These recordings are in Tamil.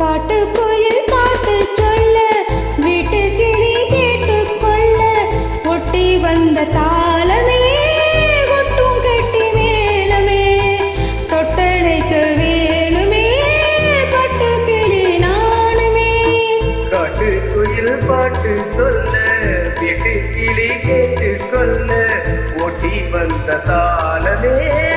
കാട്ടുപോ குயில் பாட்டு சொல்ல வீட்டு கிளி கேட்டு கொல்ல ஓட்டி வந்த தாளமே.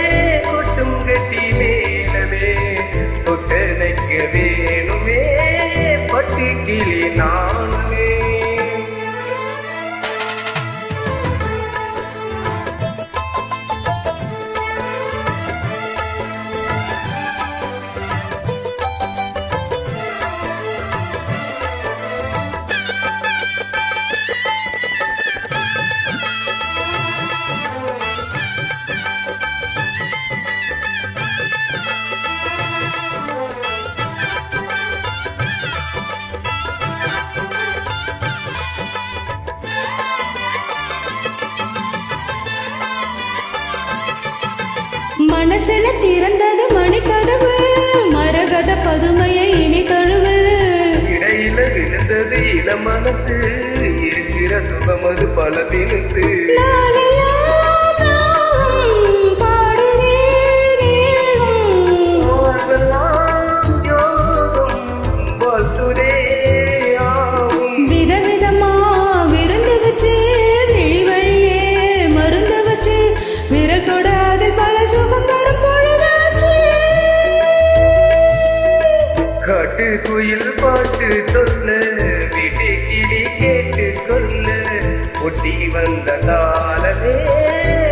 மனசுல திறந்தது மணிக்கதவு மரகத பதுமையை இனி தழுவு. இடையில விழுந்தது இள மனசு இருக்கிற சுகமது பல தினத்து. குயில் பாட்டு சொல்ல விட்டு கிளி கேட்டு கொல்ல ஒட்டி வந்த தாளமே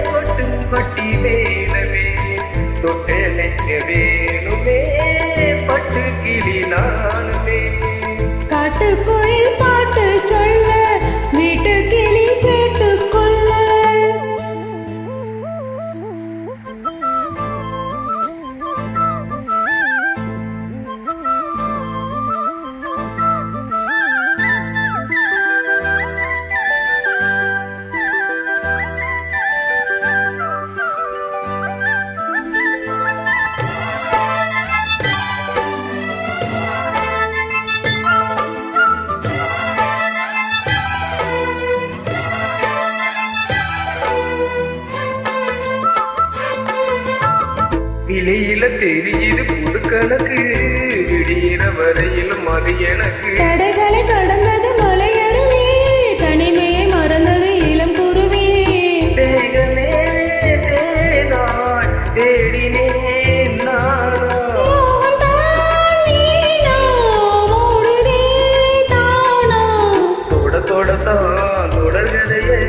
கொட்டும் கொட்டி வேலமே தொட்டு நெச்ச விழியில தெரியுது புது கணக்கு. விடியிற வரையிலும் அது எனக்கு. தடைகளை கடந்தது மலையருவி தனிமையை மறந்தது இளம் குருவி. தேகமே தேனாய் தேடினேன் தானா. தொட தொடத்தான் தொடர்கதையே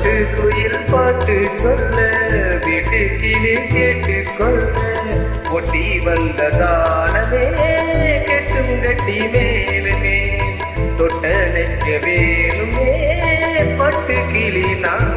பாட்டு குயில் பாட்டு சொல்ல வீட்டு கிளி கேட்டு கொள்ள ஒட்டி வந்த தானமே கெட்டும் கட்டி மேலுமே. தொட்ட நெக்க வேணுமே பட்டு கிளி நான்